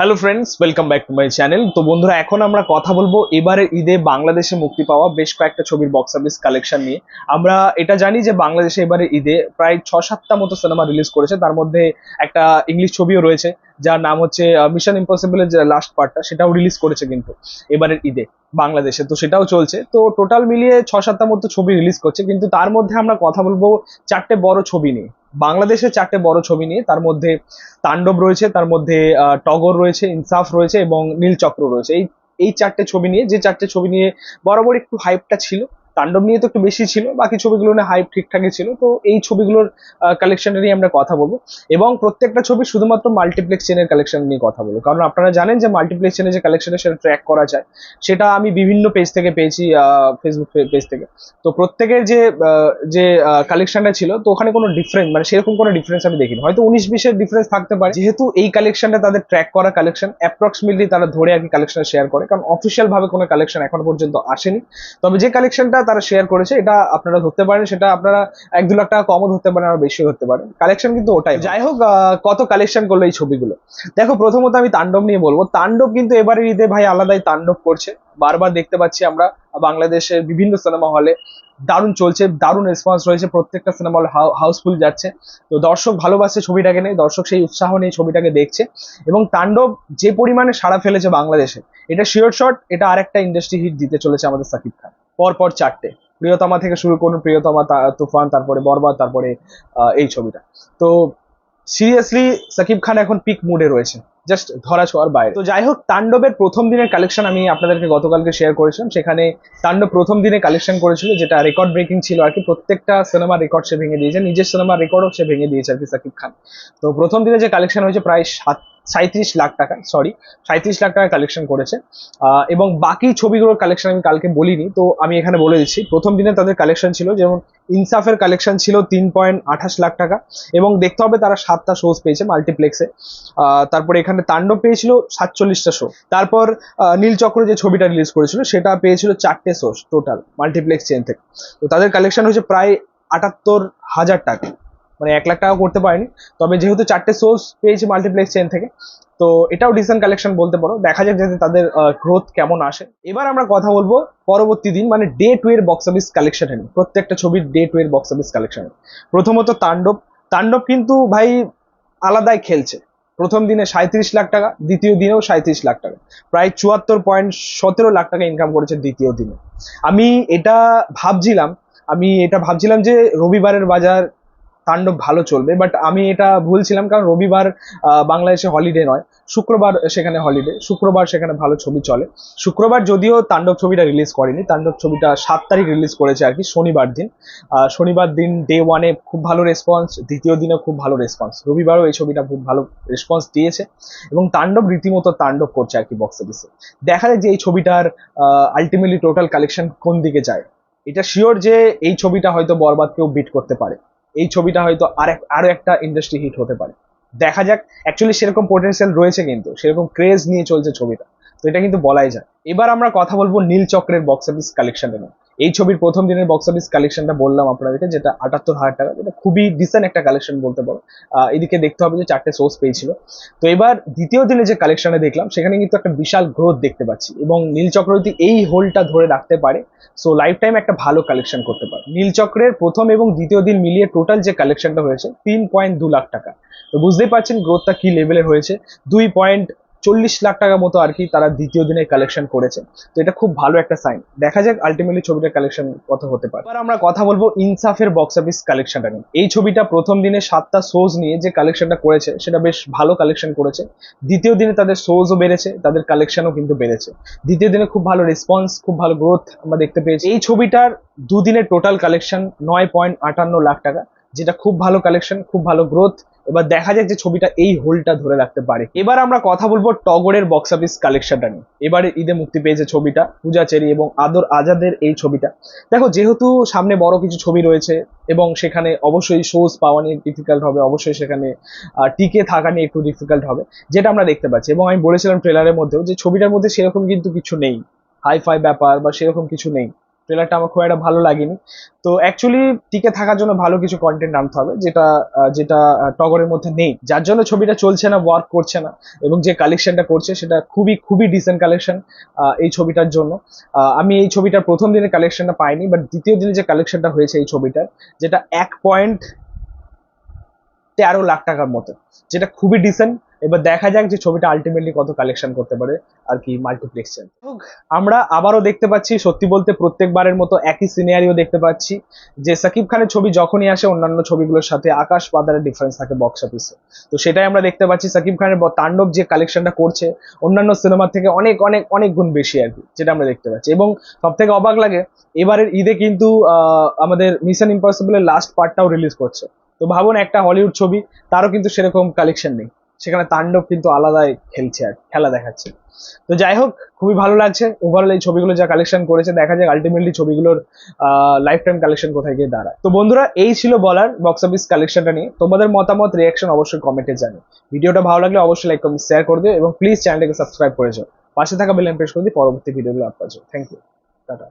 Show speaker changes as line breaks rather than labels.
Hello friends welcome back to my channel তো বন্ধুরা, এখন আমরা কথা বলব এবারে ঈদে বাংলাদেশে মুক্তি পাওয়া বেশ কয়েকটা ছবির বক্স অফিস কালেকশন নিয়ে। আমরা এটা জানি যে বাংলাদেশে এবারে ঈদে প্রায় ছ সাতটা মতো সিনেমা রিলিজ করেছে। তার মধ্যে একটা ইংলিশ ছবিও রয়েছে, যার নাম হচ্ছে মিশন ইম্পসিবলের যে লাস্ট পার্টটা সেটাও রিলিজ করেছে কিন্তু এবারের ঈদে বাংলাদেশে। তো সেটাও চলছে। তো টোটাল মিলিয়ে ছ সাতটা মতো ছবি রিলিজ করছে, কিন্তু তার মধ্যে আমরা কথা বলব চারটে বড় ছবি নিয়ে। বাংলাদেশের চারটে বড় ছবি নিয়ে তার মধ্যে তাণ্ডব রয়েছে, তার মধ্যে টগর রয়েছে, ইনসাফ রয়েছে এবং নীলচক্র রয়েছে। এই এই চারটে ছবি নিয়ে, যে চারটে ছবি নিয়ে বরাবর একটু হাইপটা ছিল তাণ্ডব নিয়ে তো একটু বেশি ছিল, বাকি ছবিগুলো নিয়ে হাইপ ঠিকঠাকই ছিল, তো এই ছবিগুলোর কালেকশনটা নিয়ে আমরা কথা বলব। এবং প্রত্যেকটা ছবি শুধুমাত্র মাল্টিপ্লেক্স চেনের কালেকশন নিয়ে কথা বলব। কারণ আপনারা জানেন যে মাল্টিপ্লেক্স চেনের যে কালেকশনে সেটা ট্র্যাক করা যায়, সেটা আমি বিভিন্ন পেজ থেকে পেয়েছি ফেসবুক পেজ থেকে। তো প্রত্যেকের যে যে কালেকশনটা ছিল, তো ওখানে কোনো ডিফারেন্স মানে সেরকম কোনো ডিফারেন্স আমি দেখিনি। হয়তো উনিশ বিশের ডিফারেন্স থাকতে পারে। যেহেতু এই কালেকশনটা তাদের ট্র্যাক করা কালেকশন অ্যাপ্রক্সিমেটলি তারা ধরে আর কি কালেকশন শেয়ার করে, কারণ অফিসিয়াল ভাবে কোনো কালেকশন এখনও পর্যন্ত আসেনি। তবে যে কালেকশনটা তারা শেয়ার করেছে, এটা আপনারা ধরতে পারেন, সেটা আপনারা এক দু লাখ টাকা কমও ধরতে পারেন আর বেশিও ধরতে পারেন। কালেকশন কিন্তু ওটাই। যাই হোক কত কালেকশন করল এই ছবিগুলো? দেখো, প্রথমত আমি তাণ্ডব নিয়ে বলব। তাণ্ডব কিন্তু এবারের ঈদে ভাই আলাদাই তাণ্ডব করছে। বারবার দেখতে পাচ্ছি আমরা বাংলাদেশের বিভিন্ন সিনেমা হলে দারুণ চলছে, দারুণ রেসপন্স রয়েছে। প্রত্যেকটা সিনেমা হল হাউসফুল যাচ্ছে। তো দর্শক ভালোবাসছে ছবিটাকে নিয়ে, দর্শক সেই উৎসাহ নিয়ে ছবিটাকে দেখছে। এবং তাণ্ডব যে পরিমাণে সাড়া ফেলেছে বাংলাদেশে, এটা শিওর শট এটা আরেকটা ইন্ডাস্ট্রি হিট দিতে চলেছে আমাদের সাকিব খান। পর পর চারটে। প্রিয়তমা থেকে শুরু করুন, প্রিয়তমা তুফান, তারপরে বরবাদ, তারপরে এই ছবিটা। তো সিরিয়াসলি সাকিব খান এখন পিক মুডে রয়েছে। জাস্ট ধরা ছোঁয়ার বাইরে। তো যাই হোক, তাণ্ডবের প্রথম দিনের কালেকশন আমি আপনাদেরকে গতকালকে শেয়ার করেছিলাম। সেখানে তাণ্ডব প্রথম দিনে কালেকশন করেছিল, যেটা রেকর্ড ব্রেকিং ছিল আর কি। প্রত্যেকটা সিনেমার রেকর্ড সে ভেঙে দিয়েছে। নিজের সিনেমার রেকর্ডও সে ভেঙে দিয়েছে আর কি সাকিব খান। তো প্রথম দিনে যে কালেকশন হয়েছে, প্রায় সাত সাঁত্রিশ লাখ টাকা সরি সাঁত্রিশ লাখ টাকা কালেকশন করেছে। এবং বাকি ছবিগুলোর কালেকশন আমি কালকে বলিনি, তো আমি এখানে বলে দিচ্ছি। প্রথম দিনে তাদের কালেকশন ছিল, যেমন ইনসাফের কালেকশন ছিল তিন পয়েন্ট আঠাশ লাখ টাকা, এবং দেখতে হবে তারা সাতটা শোজ পেয়েছে মাল্টিপ্লেক্সে তারপরে এখানে তাণ্ডব পেয়েছিল সাতচল্লিশটা শো তারপর নীলচক্র যে ছবিটা রিলিজ করেছিল, সেটা পেয়েছিল চারটে শো টোটাল মাল্টিপ্লেক্স চেন থেকে। তো তাদের কালেকশন হয়েছে প্রায় আটাত্তর হাজার টাকা। মানে এক লাখ টাকা করতে পারেনি। তবে যেহেতু চারটে সোর্স পেয়েছি মাল্টিপ্লেক্স চেন থেকে, তো এটাও ডিসেন্ট কালেকশন বলতে পারো। দেখা যাক যাতে তাদের গ্রোথ কেমন আসে। এবার আমরা কথা বলব পরবর্তী দিন মানে ডে টু এর বক্স অফিস কালেকশন নিয়ে প্রত্যেকটা ছবির ডে টু এর বক্স অফিস কালেকশন প্রথমত তাণ্ডব। তাণ্ডব কিন্তু ভাই আলাদাই খেলছে। প্রথম দিনে সাঁত্রিশ লাখ টাকা, দ্বিতীয় দিনেও সাঁত্রিশ লাখ টাকা। প্রায় চুয়াত্তর পয়েন্ট সতেরো লাখ টাকা ইনকাম করেছে দ্বিতীয় দিনে। আমি এটা ভাবছিলাম। আমি এটা ভাবছিলাম যে রবিবারের বাজার তাণ্ডব ভালো চলবে বাট আমি এটা ভুলছিলাম কারণ রবিবার বাংলাদেশে হলিডে নয়। শুক্রবার সেখানে হলিডে শুক্রবার সেখানে ভালো ছবি চলে। শুক্রবার যদিও তাণ্ডব ছবিটা রিলিজ করেনি, তাণ্ডব ছবিটা সাত তারিখ রিলিজ করেছে আর কি, শনিবার দিন। শনিবার দিন ডে ওয়ানে খুব ভালো রেসপন্স দ্বিতীয় দিনে খুব ভালো রেসপন্স রবিবারও এই ছবিটা খুব ভালো রেসপন্স দিয়েছে এবং তাণ্ডব রীতিমতো তাণ্ডব করছে আর কি বক্স অফিসে দেখা যায় যে এই ছবিটার আলটিমেটলি টোটাল কালেকশন কোন দিকে যায়। এটা শিওর যে এই ছবিটা হয়তো বরবাদকেও বিট করতে পারে। এই ছবিটা হয়তো আরেক আরও একটা ইন্ডাস্ট্রি হিট হতে পারে। দেখা যাক অ্যাকচুয়ালি সেরকম পোটেন্সিয়াল রয়েছে কিন্তু, সেরকম ক্রেজ নিয়ে চলছে ছবিটা। তো এটা কিন্তু বলাই যায়। এবার আমরা কথা বলব নীল চক্রের বক্স অফিস কালেকশন নিয়ে এই ছবির প্রথম দিনের বক্স অফিস কালেকশনটা বললাম আপনাদেরকে, যেটা আটাত্তর হাজার টাকা, যেটা খুবই ডিসেন্ট একটা কালেকশন বলতে পারো। এদিকে দেখতে হবে যে চারটে সোর্স পেয়েছিল। তো এবার দ্বিতীয় দিনে যে কালেকশনে দেখলাম, সেখানে কিন্তু একটা বিশাল গ্রোথ দেখতে পাচ্ছি এবং নীল চক্র যদি এই হোলটা ধরে রাখতে পারে। সো লাইফ টাইম একটা ভালো কালেকশন করতে পারে। নীলচক্রের প্রথম এবং দ্বিতীয় দিন মিলিয়ে টোটাল যে কালেকশনটা হয়েছে, তিন পয়েন্ট দু লাখ টাকা। তো বুঝতেই পারছেন গ্রোথটা কি লেভেলের হয়েছে? দুই পয়েন্ট চল্লিশ লাখ টাকা মতো আর কি তারা দ্বিতীয় দিনে কালেকশন করেছে। তো এটা খুব ভালো একটা সাইন দেখা যাক আলটিমেটলি ছবিটা কালেকশন কত হতে পারে। এবার আমরা কথা বলব ইনসাফের বক্স অফিস কালেকশনটা নিয়ে। এই ছবিটা প্রথম দিনে সাতটা শোজ নিয়ে যে কালেকশনটা করেছে, সেটা বেশ ভালো কালেকশন করেছে। দ্বিতীয় দিনে তাদের শোজও বেড়েছে, তাদের কালেকশনও কিন্তু বেড়েছে। দ্বিতীয় দিনে খুব ভালো রেসপন্স খুব ভালো গ্রোথ আমরা দেখতে পেয়েছি। এই ছবিটার দুদিনের টোটাল কালেকশন নয় পয়েন্ট আটান্ন লাখ টাকা। যেটা খুব ভালো কালেকশন খুব ভালো গ্রোথ এবার দেখা যাক যে ছবিটা এই হোলটা ধরে রাখতে পারে এবার আমরা কথা বলব টগরের বক্স অফিস কালেকশনটা নিয়ে। এবারে ঈদে মুক্তি পেয়েছে ছবিটা, পূজা চেরি এবং আদর আজাদের এই ছবিটা। দেখো, যেহেতু সামনে বড় কিছু ছবি রয়েছে এবং সেখানে অবশ্যই শোজ পাওয়া নিয়ে ডিফিকাল্ট হবে, অবশ্যই সেখানে টিকে থাকা নিয়ে একটু ডিফিকাল্ট হবে, যেটা আমরা দেখতে পাচ্ছি। এবং আমি বলেছিলাম ট্রেলারের মধ্যেও যে ছবিটার মধ্যে সেরকম কিন্তু কিছু নেই। হাই ফাই ব্যাপার বা সেরকম কিছু নেই। ট্রেলারটা আমার খুব একটা ভালো লাগেনি। তো অ্যাকচুয়ালি টিকে থাকার জন্য ভালো কিছু কন্টেন্ট আনতে হবে, যেটা যেটা টগরের মধ্যে নেই। যার জন্য ছবিটা চলছে না ওয়ার্ক করছে না, এবং যে কালেকশনটা করছে সেটা খুবই খুবই ডিসেন্ট কালেকশন এই ছবিটার জন্য। আমি এই ছবিটার প্রথম দিনের কালেকশনটা পাইনি বাট দ্বিতীয় দিনে যে কালেকশনটা হয়েছে এই ছবিটার, যেটা এক পয়েন্ট তেরো লাখ টাকার মতো, যেটা খুবই ডিসেন্ট এবার দেখা যাক যে ছবিটা আলটিমেটলি কত কালেকশন করতে পারে আর কি মাল্টিপ্লেক্সে আমরা আবারও দেখতে পাচ্ছি, সত্যি বলতে প্রত্যেকবারের মতো একই সিনারিও দেখতে পাচ্ছি যে সাকিব খানের ছবি যখনই আসে, অন্যান্য ছবিগুলোর সাথে আকাশ পাতারের ডিফারেন্স থাকে বক্স অফিসে তো সেটাই আমরা দেখতে পাচ্ছি, সাকিব খানের তাণ্ডব যে কালেকশনটা করছে, অন্যান্য সিনেমার থেকে অনেক অনেক অনেক গুণ বেশি আর কি, যেটা আমরা দেখতে পাচ্ছি। এবং সব থেকে অবাক লাগে, এবারের ঈদে কিন্তু আমাদের মিশন ইম্পসিবলের লাস্ট পার্টটাও রিলিজ করছে। তো ভাবুন একটা হলিউড ছবি, তারও কিন্তু সেরকম কালেকশন নেই। সেখানে তাণ্ডব কিন্তু আলাদাই খেলছে আর খেলা দেখাচ্ছে। তো যাই হোক, খুবই ভালো লাগছে। ওভারঅল এই ছবিগুলো যা কালেকশন করেছে, দেখা যাক আলটিমেটলি ছবিগুলোর লাইফ টাইম কালেকশন কোথায় গিয়ে দাঁড়ায়। তো বন্ধুরা, এই ছিল বলার বক্স অফিস কালেকশনটা নিয়ে। তোমাদের মতামত রিয়াকশন অবশ্যই কমেন্টে জানি ভিডিওটা ভালো লাগলে অবশ্যই লাইক কমেন্ট শেয়ার করে দিও এবং প্লিজ চ্যানেলটাকে সাবস্ক্রাইব করে যাও। পাশে থাকা বেল প্রেস করে দিই পরবর্তী ভিডিওগুলো আপলোড থ্যাংক ইউ টাটা